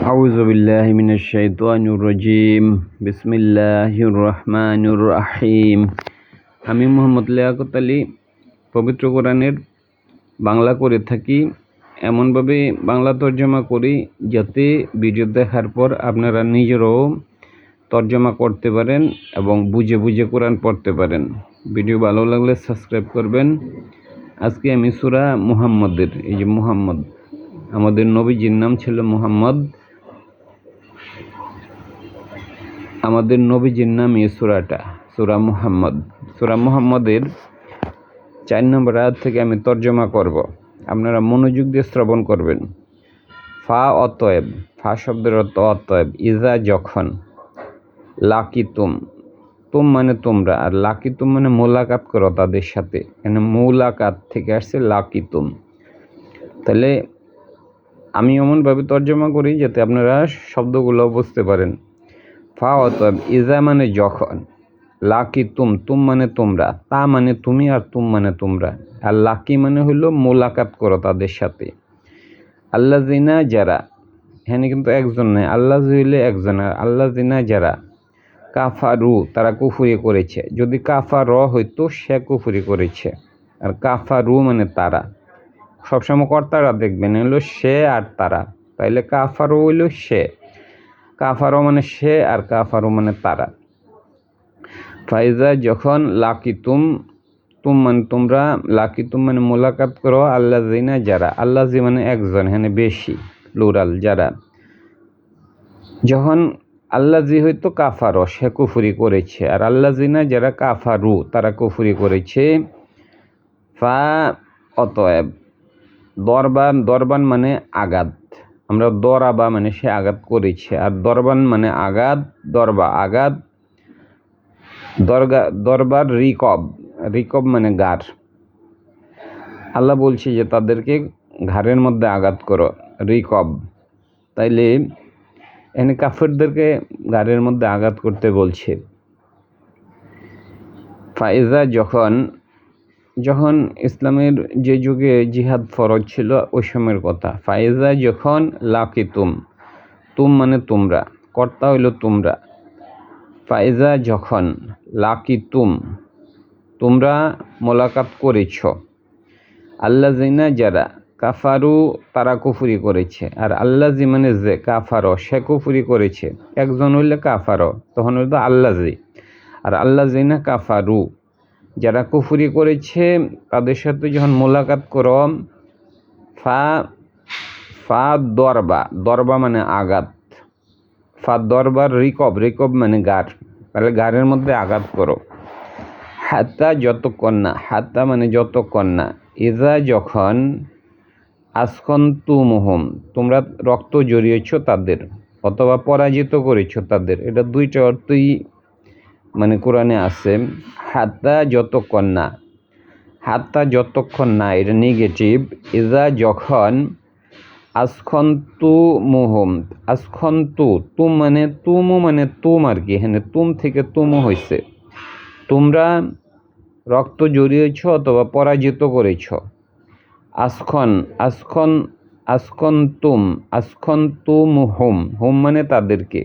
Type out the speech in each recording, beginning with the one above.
أعوذ بالله من الشيطان الرجيم بسم الله الرحمن الرحيم আমি মোহাম্মদ লিয়াকত আলী পবিত্র কোরআনের বাংলা করে থাকি এমনভাবে বাংলা তর্জমা করি যাতে ভিডিও দেখার পর আপনারা নিজেরাও তর্জমা করতে পারেন এবং বুঝে বুঝে কোরআন পড়তে পারেন ভিডিও ভালো লাগলে সাবস্ক্রাইব করবেন আজকে আমি সুরা মুহাম্মদের এই যে মুহাম্মদ আমাদের নবীজির নাম ছিল মুহাম্মদ আমাদের নবীজির নাম এই সুরাটা, সুরা মুহাম্মদ। সুরা মুহাম্মদের চার নম্বর আয়াত থেকে আমি তর্জমা করব। আপনারা মনোযোগ দিয়ে শ্রবণ করবেন। ফা অতয়েব ফা শব্দের অর্থ অতয়েব ইজা যখন লাকি তুম মানে তোমরা, আর লাকি তুম মানে মোলাকাত করো তাদের সাথে। এখানে মোলাকাত থেকে আসছে লাকি তুম তাহলে আমি এমনভাবে তর্জমা করি যাতে আপনারা শব্দগুলো বুঝতে পারেন। ফা অতএব ইজা মানে যখন। লাকি তুম তুম মানে তোমরা, তা মানে তুমি আর তুম মানে তোমরা। আর লাকি মানে হইল মোলাকাত করো তাদের সাথে। আল্লাহ জিনা যারা হ্যাঁ কিন্তু একজন নেই আল্লাহ হইলে একজন, আর আল্লাহ জিনা যারা কাফা রু তারা কুফুরি করেছে। যদি কাফা র হইতো, সে কুফুরি করেছে। আর কাফা রু মানে তারা। সবসময় কর্তারা দেখবেন হলো সে আর তারা। তাইলে কাফারও হইল সে। কাফারও মানে সে আর কাফারও মানে তারা। ফাইজা যখন লাকিতুম, তুম মানে তোমরা, লাকিতুম মানে মোলাকাত করো আল্লাহ জিনা যারা আল্লাহ জি মানে একজন হ্যাঁ বেশি, প্লুরাল যারা। যখন আল্লাহ জি হয়তো কাফারও, সে কুফুরি করেছে, আর আল্লাহ জিনা যারা কাফারু, তারা কুফুরি করেছে। ফা, অতএব, দরবান দরবান মানে আঘাত আমরা দরাবা মানে সে আঘাত করেছে। আর দরবান মানে আঘাত, দরবা আঘাত, দরগা, দরবার রিকব রিকব মানে গার আল্লাহ বলছে যে তাদেরকে ঘাড়ের মধ্যে আঘাত করো, রিকব। তাইলে এনে কাফেরদেরকে ঘাড়ের মধ্যে আঘাত করতে বলছে। ফাইজা যখন যখন ইসলামের যে যুগে জিহাদ ফরজ ছিল, ওই সময়ের কথা। ফাইজা যখন, লাকি তুম। তুম মানে তোমরা, কর্তা হইল তোমরা। ফাইজা যখন, লাকি তুম। তোমরা মোলাকাত করেছ। আল্লাহ জিনা যারা, কাফারু, তারা কুফুরি করেছে। আর আল্লাহ জি মানে যে, কাফারো, সে কুফুরি করেছে। একজন হইলে কাফারো, তখন হইল আল্লাহ জি আর আল্লাহ জিনা কাফারু। যারা কুফুরি করেছে, তাদের সাথে যখন মোলাকাত করো, ফা ফা দরবা দরবা মানে আঘাত। ফা দরবার রিকব রিকব মানে গার। তাহলে গারের মধ্যে আঘাত করো। হাতা যতক্ষণ না, হাতা মানে যতক্ষণ না, ইজা যখন আসকন্তু মোহম তোমরা রক্ত জড়িয়েছ তাদের, অথবা পরাজিত করেছ তাদের, এটা দুইটা অর্থই মানে কোরআনে আছে, হাত্তা যতক্ষণ না হাত্তা যতক্ষণ না এটা নেগেটিভ ইজা যখন আসকন্তু মোহম আসকন্তু তুম মানে তুমও মানে তুম আর কি হ্যাঁ তুম থেকে তুমও হয়েছে তোমরা রক্ত জড়িয়েছ অথবা পরাজিত করেছ। আসখন আসখন আসখন তুম আসখন তুম হোম হোম মানে তাদেরকে।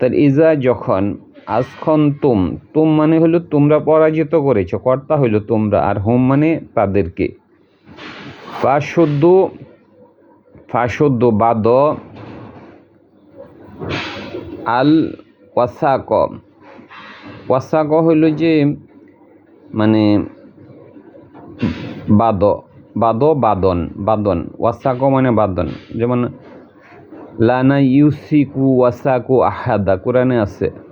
তার ইজা যখন আসখন তুম তুম মানে হলো তোমরা পরাজিত করেছ, কর্তা হইল তোমরা, আর হোম মানে তাদেরকে। ফাশুদ্ধ ফাশুদ্ধ বাদ আল ওয়াসাক। ওয়াসাক হইল যে মানে বাদ বাদ বাদন বাদন। ওয়াসাক মানে বাদন। যেমন, লানা ইউসিকু ওয়াসাকু আহাদা, কোরআনে আছে।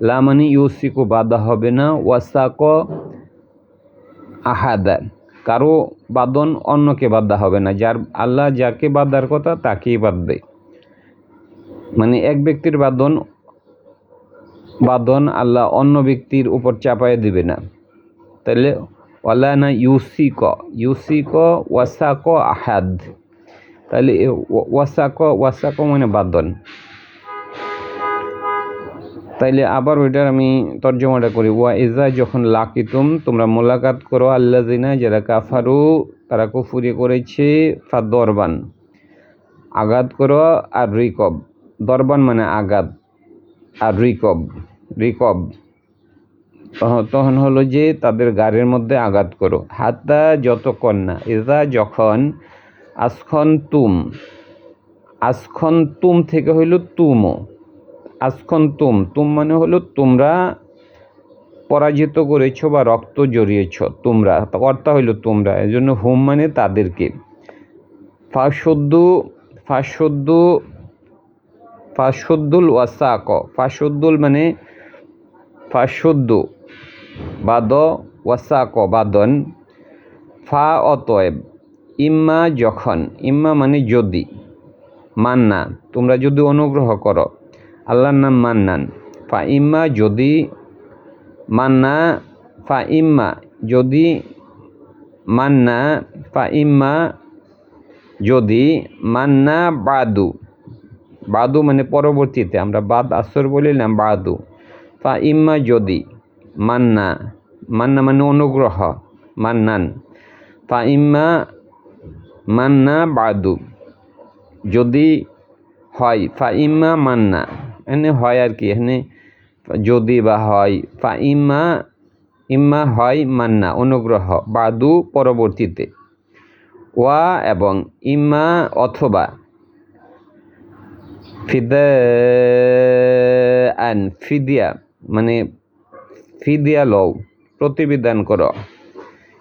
লা মানে ইউসিকু বাদা হবে না, ওয়াসাক আহাদা। কারও বাদন অন্যকে বাদা হবে না। যার আল্লাহ যাকে বাদার কথা তাকেই বাদবে মানে এক ব্যক্তির বাদন বাদন আল্লাহ অন্য ব্যক্তির উপর চাপায় দিবে না। তাহলে ওয়ালা ওয়ালানা ইউসিক ইউসিক ওয়াসাক আহাদ। তাহলে ওয়াসাক ওয়াসাক মানে বাদন। তাইলে আবার ওইটার আমি তর্জমাটা করি। ওয়া ইজা যখন লাকিতুম, তোমরা মোলাকাত করো আল্লাহ জিনা যারা কাফারু, তারা কুফুরি করেছে ফা দরবান আঘাত করো আর রিকব। দরবান মানে আঘাত আর রিকব রিকব। তখন- হলো যে তাদের গাড়ির মধ্যে আঘাত করো। হাত্তা যতক্ষণ না এজা যখন আসখন তুম আসখন তুম থেকে হইল তুমও আসখন তুম তুম মানে হলো তোমরা পরাজিত করেছ বা রক্ত জড়িয়েছ, তোমরা। কর্তা হইল তোমরা, এজন্য হুম মানে তাদেরকে। ফাসদ্দু ফাসদ্দু ফাসদ্দুল ওয়াসাক ফাসদ্দুল মানে ফাসদ্দু বাদ ওয়াসাক, বাদন, ফা অতএব, ইম্মা যখন, ইম্মা মানে যদি, মান্না, তোমরা যদি অনুগ্রহ করো। আল্লাহর নাম মান্নান। ফা ইম্মা যদি মান্না, ফা ইম্মা যদি মান্না, ফা ইম্মা যদি মান্না বাদু। বাদু মানে পরবর্তীতে, আমরা বাদ আসর বলিলাম বাদু। ফা ইম্মা যদি মান্না মান্না মানে অনুগ্রহ, মান্নান। ফা ইম্মা মান্না বাদু। যদি হয়, ফা ইম্মা মান্না। এখানে হয় আর কি এখানে যদি বা হয়, ফা ইম্মা ইম্মা হয় মান্না, অনুগ্রহ, বাদু পরবর্তীতে। ওয়া এবং ইম্মা অথবা ফিদা আন ফিদিয়া মানে ফিদিয়া লও, প্রতিবিধান করো।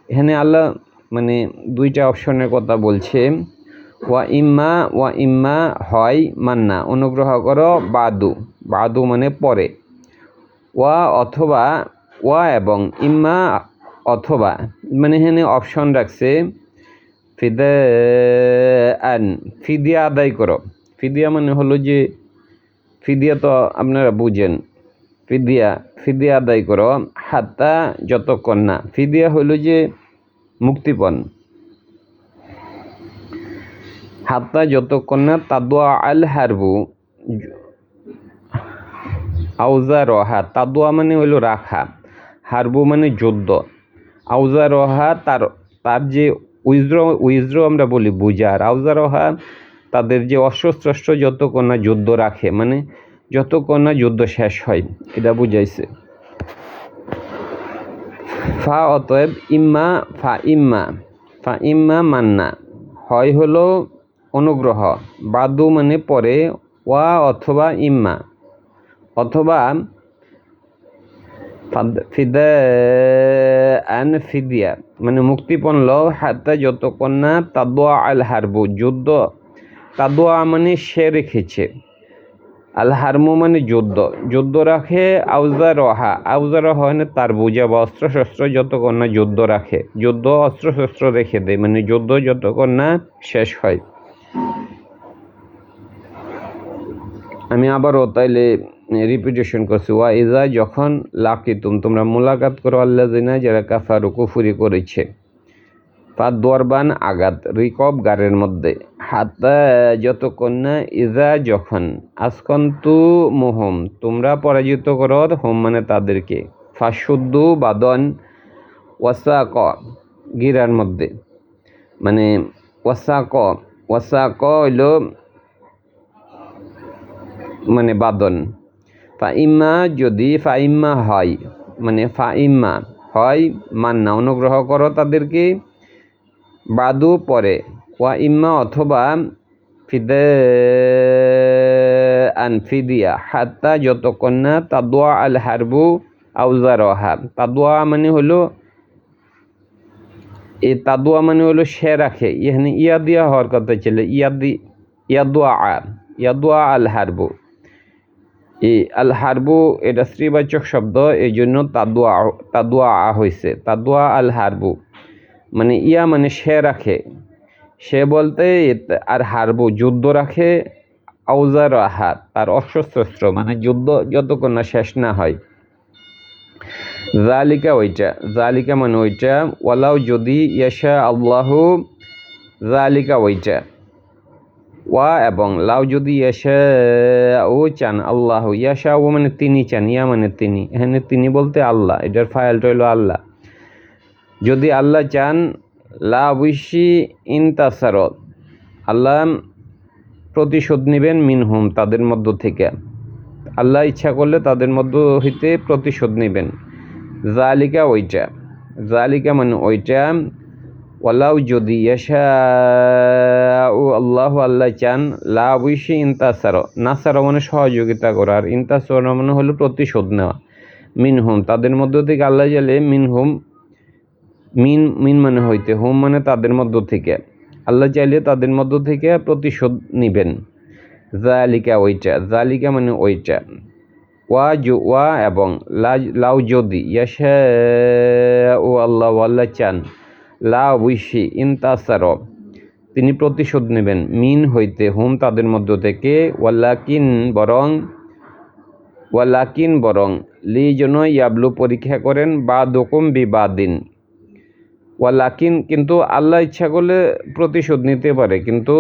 এখানে আল্লাহ মানে দুইটা অপশনের কথা বলছে। ওয়া ইম্মা ওয়া ইম্মা হয় মান্না, অনুগ্রহ করো বাদু বাদু মানে পরে। ওয়া অথবা, ওয়া এবং ইম্মা অথবা মানে এখানে অপশন রাখছে ফিদা আন ফিদিয়া আদায় করো। ফিদিয়া মানে হলো যে, ফিদিয়া তো আপনারা বুঝেন। ফিদিয়া ফিদিয়া আদায় করো, হাত্তা যতক্ষণ না। ফিদিয়া হলো যে, মুক্তিপণ। হাত্তা যতক্ষণ না তাদুয়া আল হারবু, আউজা রহা, তাদুয়া মানে হলো রাখা, হারবু মানে যুদ্ধ। আউজা রহা তার তার যে উইজ্র উইজ্র আমরা বলি বুজার, আউজা রহা তাদের যে অস্ত্রশস্ত্র যতক্ষণ না যুদ্ধ রাখে মানে যতক্ষণ না যুদ্ধ শেষ হয়, এটা বুঝাইছে। ফা অতএব ইম্মা, ফা ইম্মা ফা ইম্মা মান্না, হয় হলো অনুগ্রহ, বাদু মানে পরে ওয়া অথবা ইম্মা, অথবা ফিদিয়া মানে মুক্তিপণ লও হাতে যতক্ষণ না তাদোয়া আল হারবু, যুদ্ধ তাদোয়া মানে সে রেখেছে, আল হারমু মানে যুদ্ধ যুদ্ধ রাখে আউজা রহা আউজা রহা মানে তার বোঝা বা অস্ত্রশস্ত্র যতক্ষণ না যুদ্ধ রাখে, যুদ্ধ অস্ত্রশস্ত্র রেখে দেয় মানে যুদ্ধ যতক্ষণ না শেষ হয়। আমি আবারও তাইলে রিপিটেশন করছি। ওয়া ইজা যখন লাকিতুম, তোমরা মোলাকাত করো আল্লাহ জিনা যারা কাফারু কুফুরি করেছে। পা দরবান আঘাত রিকব গারের মধ্যে। হাতা যতক্ষণ না ইজা যখন, আসকন্তু মোহম, তোমরা পরাজিত করো হোম মানে তাদেরকে। ফাশুদ্দু বাদন ওয়াসা ক গিরার মধ্যে। মানে ওয়াসা ক ওয়াসা ক হইল মানে বাদন। ফাইম্মা যদি ফাইম্মা হয় মানে ফাইম্মা হয়, মান্না অনুগ্রহ করো তাদেরকে। বাদু পরে ওয়া ইম্মা অথবা ফিদে আন ফিদিয়া, হাত্তা যতক্ষণ না তাদোয়া আল হারবু আউজা রহা তাদোয়া মানে হলো এই তাদোয়া মানে হলো সে রাখে। এখানে ইয়া দিয়া হওয়ার কথা ছিল ইয়াদি ইয়াদুয়া আ ইয়াদুয়া আল হারবু। এই আল হারবু এটা শ্রীবাচক শব্দ এই জন্য তাদুয়া তাদুয়া আ হয়েছে তাদুয়া আল হারবু মানে ইয়া মানে সে রাখে। সে বলতে আর হারবু যুদ্ধ রাখে, আউজার হাত তার অস্ত্রশস্ত্র মানে যুদ্ধ যতক্ষণ না শেষ না হয়। জালিকা ওইটা জালিকা মানে ওইটা ওয়ালাও যদি ইয়াশা আল্লাহু জালিকা ওইটা ওয়া এবং লাউ যদি ইয়াশা ও চান আল্লাহ ইয়াশা ও মানে তিনি চান, ইয়া মানে তিনি। এখানে তিনি বলতে আল্লাহ, এটার ফাইলটা হইল আল্লাহ। যদি আল্লাহ চান, লা ইনতাসারত আল্লাহ প্রতিশোধ নেবেন মিনহুম, তাদের মধ্য থেকে। আল্লাহ ইচ্ছা করলে তাদের মধ্য হইতে প্রতিশোধ নেবেন। জালিকা ওইটা। জালিকা মানে ওইটা, ওয়ালাউ যদি ও আল্লাহ আল্লাহ চান, লা অবশ্যই ইন্তাসার নাসার মানে সহযোগিতা করার ইন্তাসর মানে হলো প্রতিশোধ নেওয়া। মিনহুম, তাদের মধ্য থেকে আল্লাহ জালে মিনহুম, মিন মিন মানে হইতে, হোম মানে তাদের মধ্য থেকে। আল্লাহ চাইলে তাদের মধ্য থেকে প্রতিশোধ নিবেন। জালিকা ওইটা জালিকা মানে ওইটা। ওয়া জু, ওয়া এবং লাউ যদি ইয়াশা ও আল্লাহ আল্লাহ চান, লা উইশি ইনতাসার তিনি প্রতিশোধ নেবেন মিন হইতে হুম তাদের মধ্য থেকে, ওয়াল্লাকিন বরং ওয়ালাকিন বরং লি যেন ইয়াবলু পরীক্ষা করেন বা দোকম বি বা দিন ওয়ালাকিন কিন্তু আল্লাহ ইচ্ছা করলে প্রতিশোধ নিতে পারে, কিন্তু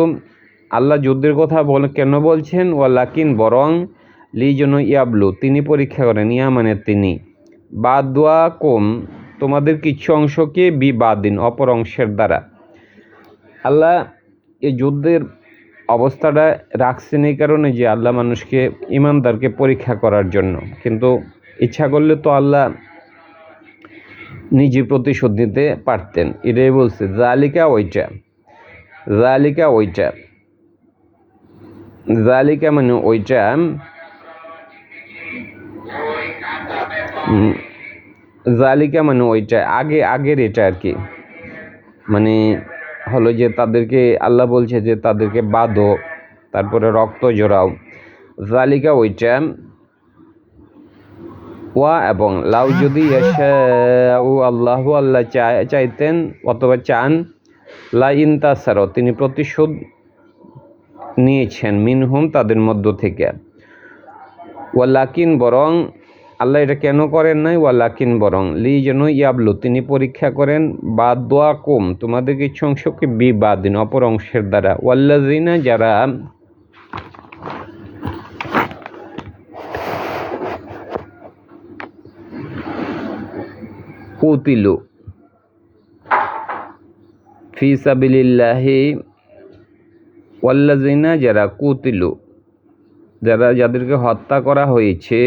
আল্লাহ যুদ্ধের কথা বল, কেন বলছেন? ওয়ালাকিন বরং লি যেন ইয়াবলু, তিনি পরীক্ষা করেন, ইয়া মানে তিনি। বা দোয়া কম তোমাদের কিছু অংশকে বি বাদ দিন অপর অংশের দ্বারা। আল্লাহ এই যুদ্ধের অবস্থাটা রাখছেন এই কারণে যে আল্লাহ মানুষকে, ইমানদারকে পরীক্ষা করার জন্য। কিন্তু ইচ্ছা করলে তো আল্লাহ নিজে প্রতিশোধ নিতে পারতেন। এটাই বলছে, জালিকা ওইটা। জালিকা ওইটা। জালিকা মানে ওইটা জালিকা মানে ওইটা আগে আগের এটা আর কি। মানে হলো যে তাদেরকে আল্লাহ বলছে যে তাদেরকে বাঁধো, তারপরে রক্ত জোড়াও। জালিকা ওইটা ওয়া এবং লাউ যদি আল্লাহ আল্লাহ চাইতেন অথবা চান, লা ইনতাসারও তিনি প্রতিশোধ নিয়েছেন মিনহুম তাদের মধ্য থেকে। ওয়ালাকিন বরং আল্লাহ এটা কেন করেন নাই? ওয়ালাকিন বরং লি যেন ইয়াবলু, তিনি পরীক্ষা করেন, বা দোয়া কম, তোমাদের কিছু অংশকে বি বা দিন অপর অংশের দ্বারা? ওয়াল্লাজিনা যারা কুতিলু ফি সাবিলিল্লাহি ওয়াল্লাজিনা যারা কুতিলু, যারা যাদেরকে হত্যা করা হয়েছে,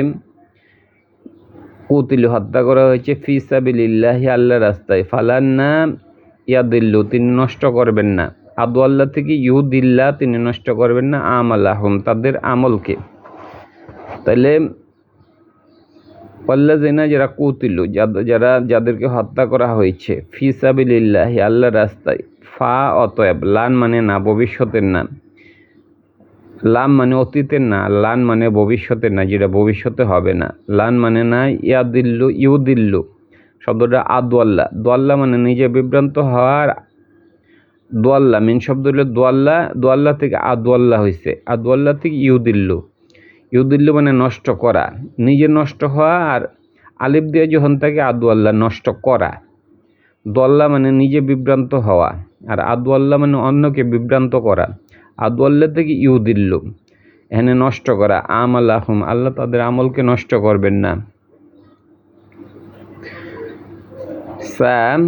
কুতিলু হত্যা করা হয়েছে ফি সাবিলিল্লাহি আল্লাহ রাস্তায় ফালান না ইয়াদিল্লু, তিনি নষ্ট করবেন না। আদু আল্লাহ থেকে ইহুদিল্লাহ তিনি নষ্ট করবেন না আমালাহম তাদের আমলকে। তাহলে পল্লাজিনা যারা কুতিলু যারা যাদেরকে হত্যা করা হয়েছে, ফি সাবিলিল্লাহি আল্লাহ রাস্তায় ফা অতএব লান মানে না, ভবিষ্যতের না। লাম মানে অতীতের না, লান মানে ভবিষ্যতের না, যেটা ভবিষ্যতে হবে না। লান মানে না, ইয়াদিল্লু, ইউদিল্লু। শব্দটা আদোয়াল্লা দোয়াল্লা। মানে নিজে বিভ্রান্ত হওয়ার দোয়াল্লা। মেন শব্দ হলো দোয়াল্লা। দোয়াল্লা থেকে আদোয়াল্লা হয়েছে আদোয়াল্লা থেকে ইউদিল্লু। ইউদিল্লু মানে নষ্ট করা। নিজে নষ্ট হওয়া আর আলিফ দিয়ে যখন থাকে আদোয়াল্লা নষ্ট করা। দোয়াল্লা মানে নিজে বিভ্রান্ত হওয়া। আর আদোয়াল্লা মানে অন্যকে বিভ্রান্ত করা। আদোয়াল্লা থেকে ইউদিল্লু এখানে নষ্ট করা। আম আল্লাহম আল্লাহ তাদের আমলকে নষ্ট করবেন না। সাম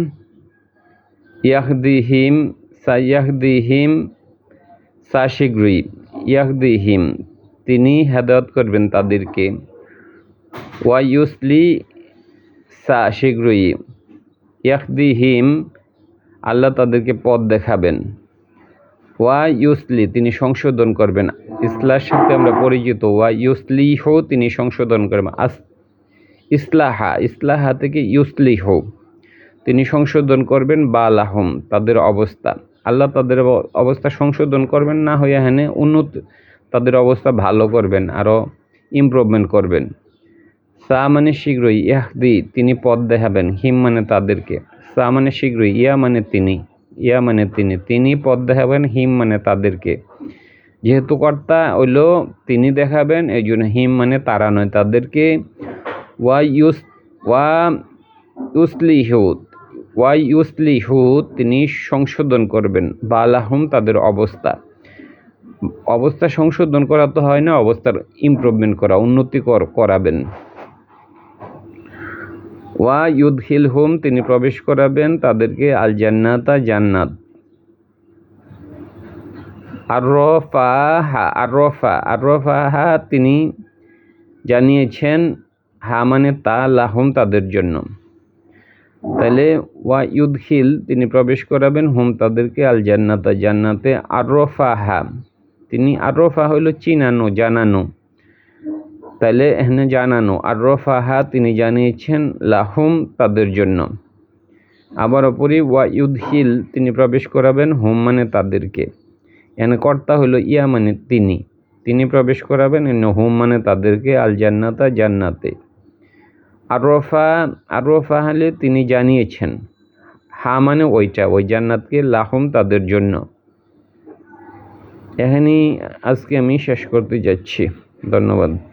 ইয়াহদিহিম, সাইয়াহদিহিম সা শীঘ্রই ইয়াহদিহিম, তিনি হেদায়ত করবেন তাদেরকে। ওয়াইউসলি সা শীঘ্রই ইয়াহদিহিম আল্লাহ তাদেরকে পথ দেখাবেন। ওয়া ইউসলি, তিনি সংশোধন করবেন। ইসলার সাথে আমরা পরিচিত। ওয়া ইউসলি ইউসলিহ, তিনি সংশোধন করবেন। আস ইসলাহা ইসলাহা থেকে ইউসলি ইউসলিহ, তিনি সংশোধন করবেন। বা লাহম তাদের অবস্থা। আল্লাহ তাদের অবস্থা সংশোধন করবেন, না হইয়া হেনে উন্নত তাদের অবস্থা ভালো করবেন, আরও ইমপ্রুভমেন্ট করবেন। সা মানে শীঘ্রই ইয়াহদি, তিনি পথ দেখাবেন, হিম মানে তাদেরকে। সা মানে শীঘ্রই, ইয়া মানে তিনি, ইয়া মানে তিনি। তিনি পথ দেখাবেন, হিম মানে তাদেরকে। যেহেতু কর্তা হইল, তিনি দেখাবেন, এই জন্য হিম মানে তারা নয়, তাদেরকে ওয়া ইউস, ওয়া ইউসলিহুদ ওয়া ইউসলিহুদ তিনি সংশোধন করবেন বালাহুম তাদের অবস্থা। অবস্থা সংশোধন করা তো হয় না, অবস্থার ইমপ্রুভমেন্ট করা, উন্নতি কর- করাবেন। ওয়া ইউদহিল হুম তিনি প্রবেশ করাবেন তাদেরকে আল জান্নাতা। জান্নাত আরফাহা আরফা আরফাহা তিনি জানিয়েছেন, হা মানে তা লাহুম তাদের জন্য। তাহলে ওয়া ইউদখিল, তিনি প্রবেশ করাবেন, হুম তাদেরকে আল জান্নাতা। জান্নাতে আরফাহা তিনি আরফা হইল চিনানো, জানানো। তাহলে এখানে জানানো আরফাহা তিনি জানিয়েছেন, লাহুম তাদের জন্য। আবার অপরি ওয়া ইউদহিল তিনি প্রবেশ করাবেন, হুম মানে তাদেরকে। এখানে কর্তা হলো ইয়া মানে তিনি। তিনি প্রবেশ করাবেন এনে হুম মানে তাদেরকে আল জান্নাতা। জান্নাতে আরফা আরফা হলে তিনি জানিয়েছেন, হা মানে ওইটা, ওই জান্নাতকে লাহুম তাদের জন্য। এখানেই আজকে আমি শেষ করতে যাচ্ছি। ধন্যবাদ।